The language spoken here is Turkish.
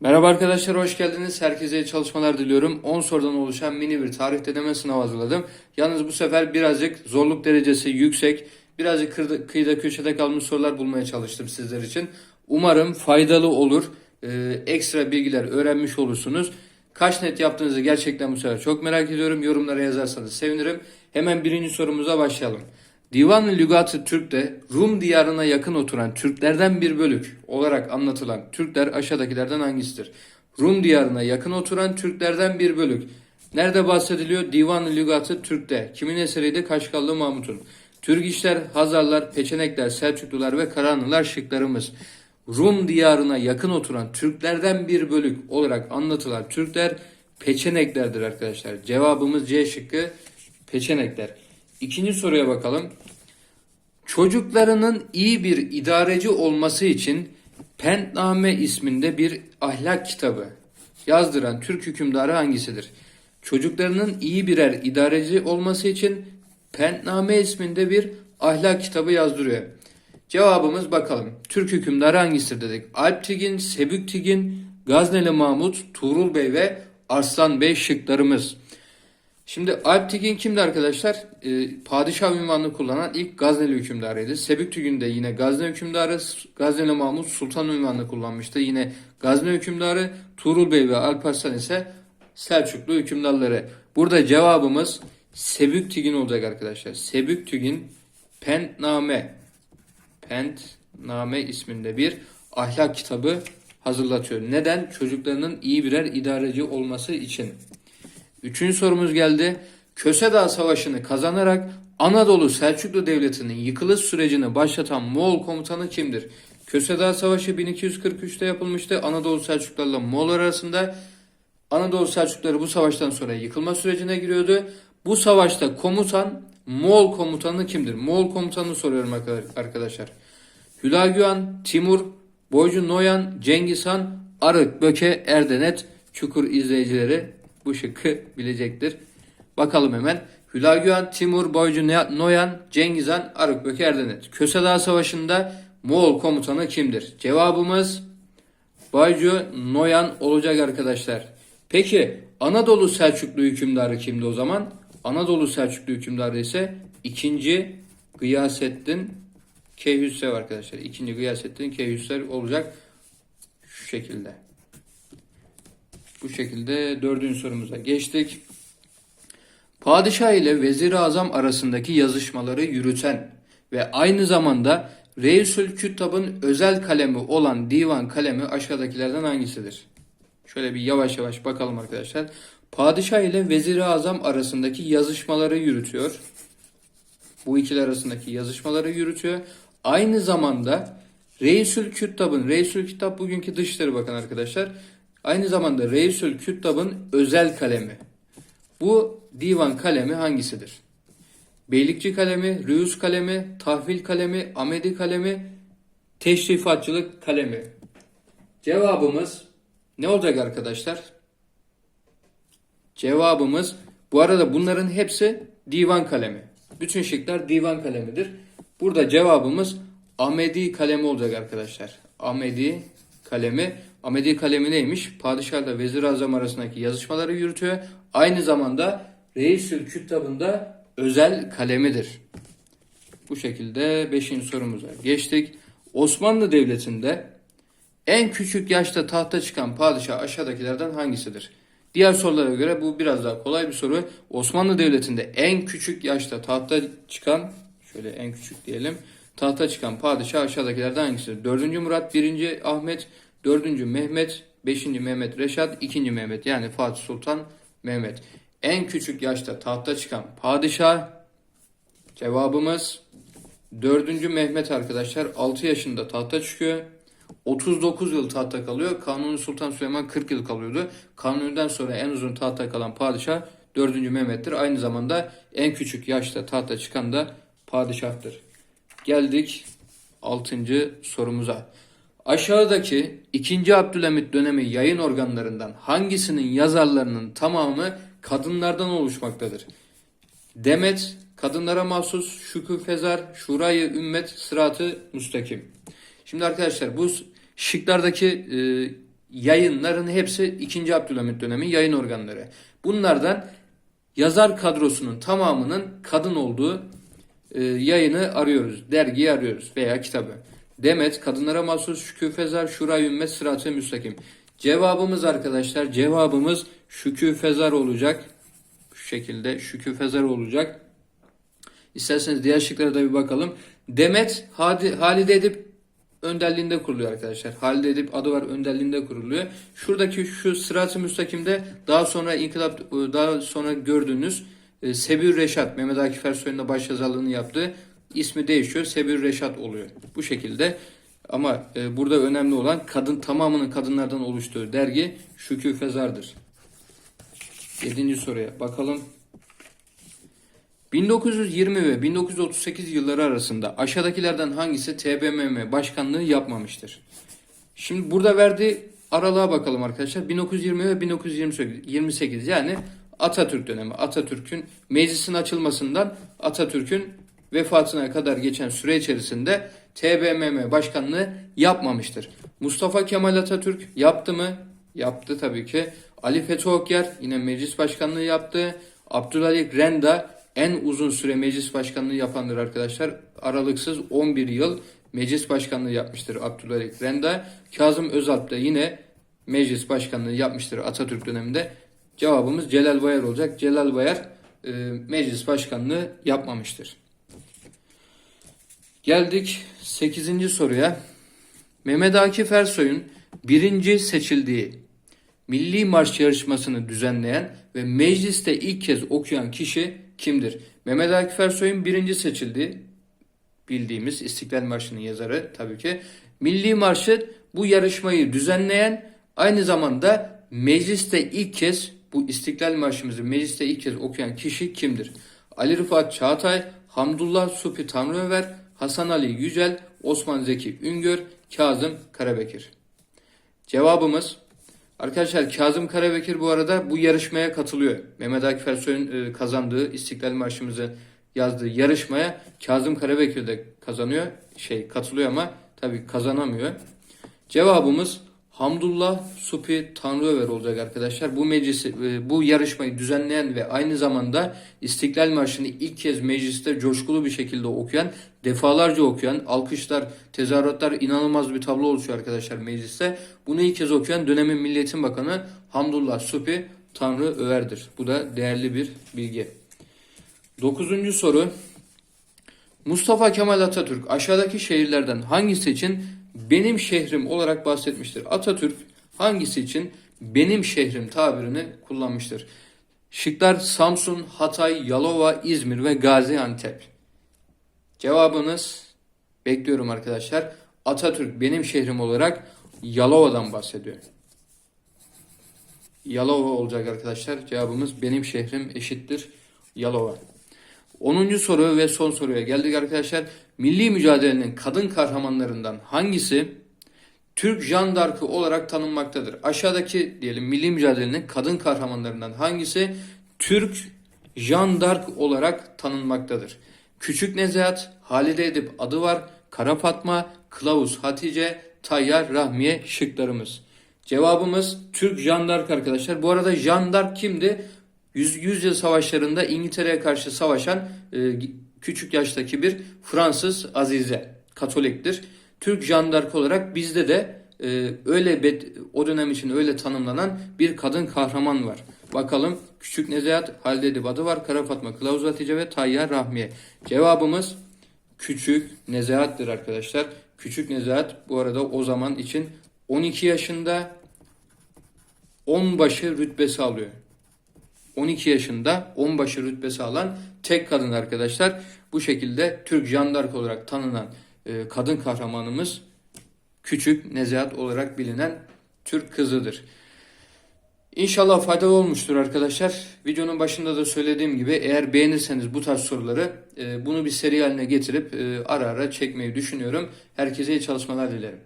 Merhaba arkadaşlar, hoş geldiniz. Herkese iyi çalışmalar diliyorum. 10 sorudan oluşan mini bir tarih deneme sınavı hazırladım. Yalnız bu sefer birazcık zorluk derecesi yüksek, birazcık kırda- kıyıda köşede kalmış sorular bulmaya çalıştım sizler için. Umarım faydalı olur, Ee, ekstra bilgiler öğrenmiş olursunuz. Kaç net yaptığınızı gerçekten bu sefer çok merak ediyorum. Yorumlara yazarsanız sevinirim. Hemen birinci sorumuza başlayalım. Divan-ı Lügat-ı Türk'te Rum diyarına yakın oturan Türklerden bir bölük olarak anlatılan Türkler aşağıdakilerden hangisidir? Rum diyarına yakın oturan Türklerden bir bölük. Nerede bahsediliyor? Divan-ı Lügat-ı Türk'te. Kimin eseriydi? Kaşgallı Mahmut'un. Türk işler, Hazarlar, Peçenekler, Selçuklular ve Karahanlılar şıklarımız. Rum diyarına yakın oturan Türklerden bir bölük olarak anlatılan Türkler Peçeneklerdir arkadaşlar. Cevabımız C şıkkı Peçenekler. İkinci soruya bakalım. Çocuklarının iyi bir idareci olması için Pentname isminde bir ahlak kitabı yazdıran Türk hükümdarı hangisidir? Çocuklarının iyi birer idareci olması için Pentname isminde bir ahlak kitabı yazdırıyor. Cevabımız bakalım. Türk hükümdarı hangisidir dedik. Alptigin, Sebüktigin, Gazneli Mahmut, Tuğrul Bey ve Arslan Bey şıklarımız. Şimdi Alptigin kimdi arkadaşlar? Ee, padişah ünvanını kullanan ilk Gazneli hükümdarıydı. Sebüktügün de yine Gazne hükümdarı. Gazneli Mahmut Sultan ünvanını kullanmıştı. Yine Gazne hükümdarı. Tuğrul Bey ve Alparslan ise Selçuklu hükümdarları. Burada cevabımız Sebüktügün olacak arkadaşlar. Sebüktügün Pentname Pentname isminde bir ahlak kitabı hazırlatıyor. Neden? Çocuklarının iyi birer idareci olması için. Üçüncü sorumuz geldi. Kösedağ Savaşı'nı kazanarak Anadolu Selçuklu Devleti'nin yıkılış sürecini başlatan Moğol komutanı kimdir? Kösedağ Savaşı 1243'te yapılmıştı. Anadolu Selçuklularla Moğollar arasında Anadolu Selçukluları bu savaştan sonra yıkılma sürecine giriyordu. Bu savaşta komutan Moğol komutanı kimdir? Moğol komutanını soruyorum arkadaşlar. Hülagüan, Timur, Boycu Noyan, Cengiz Han, Arık, Böke, Erdenet, Çukur izleyicileri bu şıkkı bilecektir. Bakalım hemen. Hülagüan, Timur, Boycu Noyan, Cengiz Han, Arık, Böke, Erdenet. Kösedağ Savaşı'nda Moğol komutanı kimdir? Cevabımız Baycu Noyan olacak arkadaşlar. Peki Anadolu Selçuklu hükümdarı kimdi o zaman? Anadolu Selçuklu hükümdarı ise 2. Gıyasettin Keyhüsrev arkadaşlar. 2. Gıyasettin Keyhüsrev olacak şu şekilde. Bu şekilde dördüncü sorumuza geçtik. Padişah ile Vezir-i Azam arasındaki yazışmaları yürüten ve aynı zamanda Reisül Küttab'ın özel kalemi olan divan kalemi aşağıdakilerden hangisidir? Şöyle bir yavaş yavaş bakalım arkadaşlar. Padişah ile Vezir-i Azam arasındaki yazışmaları yürütüyor. Bu ikili arasındaki yazışmaları yürütüyor. Aynı zamanda Reisül Küttab'ın, Reisül Küttab bugünkü Dışişleri Bakanı arkadaşlar. Aynı zamanda Reisül Küttab'ın özel kalemi. Bu divan kalemi hangisidir? Beylikçi kalemi, Rüyus kalemi, Tahvil kalemi, Amedi kalemi, Teşrifatçılık kalemi. Cevabımız ne olacak arkadaşlar? Cevabımız bu arada bunların hepsi divan kalemi. Bütün şıklar divan kalemidir. Burada cevabımız Amedi kalemi olacak arkadaşlar. Amedi kalemi. Amedi kalemi neymiş? Padişahla vezir azam arasındaki yazışmaları yürütüyor. Aynı zamanda Reisül Küttab'ında özel kalemidir. Bu şekilde 5. sorumuza geçtik. Osmanlı Devleti'nde en küçük yaşta tahta çıkan padişah aşağıdakilerden hangisidir? Diğer sorulara göre bu biraz daha kolay bir soru. Osmanlı Devleti'nde en küçük yaşta tahta çıkan, şöyle en küçük diyelim, tahta çıkan padişah aşağıdakilerden hangisidir? 4. Murat, 1. Ahmet, 4. Mehmet, 5. Mehmet Reşat, 2. Mehmet yani Fatih Sultan Mehmet. En küçük yaşta tahta çıkan padişah cevabımız 4. Mehmet arkadaşlar 6 yaşında tahta çıkıyor. 39 yıl tahta kalıyor. Kanuni Sultan Süleyman 40 yıl kalıyordu. Kanuni'den sonra en uzun tahta kalan padişah 4. Mehmet'tir. Aynı zamanda en küçük yaşta tahta çıkan da padişahtır. Geldik 6. sorumuza. Aşağıdaki 2. Abdülhamit dönemi yayın organlarından hangisinin yazarlarının tamamı kadınlardan oluşmaktadır? Demet, kadınlara mahsus, Şükrü Fezar, Şurayı Ümmet, Sıratı Müstakim. Şimdi arkadaşlar bu şıklardaki e, yayınların hepsi 2. Abdülhamit dönemi yayın organları. Bunlardan yazar kadrosunun tamamının kadın olduğu e, yayını arıyoruz. Dergiyi arıyoruz veya kitabı. Demet, Kadınlara Mahsus, Şükü Fezar, Şura Ümmet, Sırat-ı Müstakim. Cevabımız arkadaşlar, cevabımız Şükü Fezar olacak. Şu şekilde Şükü Fezar olacak. İsterseniz diğer şıklara da bir bakalım. Demet, Hadi, Halide Edip önderliğinde kuruluyor arkadaşlar. Halide Edip adı var önderliğinde kuruluyor. Şuradaki şu Sırat-ı Müstakim'de daha sonra inkılap daha sonra gördüğünüz e, Sebir Reşat Mehmet Akif Ersoy'un da başyazarlığını yaptığı ismi değişiyor. Sebir Reşat oluyor. Bu şekilde ama e, burada önemli olan kadın tamamının kadınlardan oluştuğu dergi Şükü Fezar'dır. Yedinci soruya bakalım. 1920 ve 1938 yılları arasında aşağıdakilerden hangisi TBMM başkanlığı yapmamıştır? Şimdi burada verdiği aralığa bakalım arkadaşlar. 1920 ve 1928 yani Atatürk dönemi. Atatürk'ün meclisin açılmasından Atatürk'ün vefatına kadar geçen süre içerisinde TBMM başkanlığı yapmamıştır. Mustafa Kemal Atatürk yaptı mı? Yaptı tabii ki. Ali Fethi Okyar yine meclis başkanlığı yaptı. Abdülhalik Renda en uzun süre meclis başkanlığı yapandır arkadaşlar. Aralıksız 11 yıl meclis başkanlığı yapmıştır Abdülhalik Renda. Kazım Özalp da yine meclis başkanlığı yapmıştır Atatürk döneminde. Cevabımız Celal Bayar olacak. Celal Bayar e, meclis başkanlığı yapmamıştır. Geldik 8. soruya. Mehmet Akif Ersoy'un birinci seçildiği Milli Marş yarışmasını düzenleyen ve mecliste ilk kez okuyan kişi kimdir? Mehmet Akif Ersoy'un birinci seçildiği bildiğimiz İstiklal Marşı'nın yazarı tabii ki. Milli Marşı bu yarışmayı düzenleyen aynı zamanda mecliste ilk kez bu İstiklal Marşımızı mecliste ilk kez okuyan kişi kimdir? Ali Rıfat Çağatay, Hamdullah Supi Tanrıöver, Hasan Ali Yücel, Osman Zeki Üngör, Kazım Karabekir. Cevabımız Arkadaşlar Kazım Karabekir bu arada bu yarışmaya katılıyor. Mehmet Akif Ersoy'un e, kazandığı İstiklal Marşımızı yazdığı yarışmaya Kazım Karabekir de kazanıyor. Şey katılıyor ama tabii kazanamıyor. Cevabımız Hamdullah Supi Tanrıöver olacak arkadaşlar. Bu meclisi, e, bu yarışmayı düzenleyen ve aynı zamanda İstiklal Marşı'nı ilk kez mecliste coşkulu bir şekilde okuyan, defalarca okuyan, alkışlar, tezahüratlar inanılmaz bir tablo oluşuyor arkadaşlar mecliste. Bunu ilk kez okuyan dönemin Milliyetin Bakanı Hamdullah Supi Tanrıöver'dir. Bu da değerli bir bilgi. Dokuzuncu soru. Mustafa Kemal Atatürk aşağıdaki şehirlerden hangisi için benim şehrim olarak bahsetmiştir? Atatürk hangisi için benim şehrim tabirini kullanmıştır? Şıklar Samsun, Hatay, Yalova, İzmir ve Gaziantep. Cevabınız bekliyorum arkadaşlar. Atatürk benim şehrim olarak Yalova'dan bahsediyor. Yalova olacak arkadaşlar. Cevabımız benim şehrim eşittir Yalova. 10. soru ve son soruya geldik arkadaşlar. Milli mücadelenin kadın kahramanlarından hangisi Türk jandarkı olarak tanınmaktadır? Aşağıdaki diyelim milli mücadelenin kadın kahramanlarından hangisi Türk jandark olarak tanınmaktadır? Küçük Nezahat, Halide Edip adı var, Kara Fatma, Kılavuz Hatice, Tayyar Rahmiye şıklarımız. Cevabımız Türk jandark arkadaşlar. Bu arada jandark kimdi? Yüz, yüzyıl savaşlarında İngiltere'ye karşı savaşan e, küçük yaştaki bir Fransız azize, Katoliktir. Türk jandark olarak bizde de e, öyle bed, o dönem için öyle tanımlanan bir kadın kahraman var. Bakalım Küçük Nezahat, Halide Edip adı var, Kara Fatma, Kılavuz Hatice ve Tayyar Rahmiye. Cevabımız Küçük Nezahat'tır arkadaşlar. Küçük Nezahat bu arada o zaman için 12 yaşında onbaşı rütbesi alıyor. 12 yaşında onbaşı rütbesi alan tek kadın arkadaşlar. Bu şekilde Türk jandark olarak tanınan e, kadın kahramanımız Küçük Nezahat olarak bilinen Türk kızıdır. İnşallah faydalı olmuştur arkadaşlar. Videonun başında da söylediğim gibi eğer beğenirseniz bu tarz soruları e, bunu bir seri haline getirip e, ara ara çekmeyi düşünüyorum. Herkese iyi çalışmalar dilerim.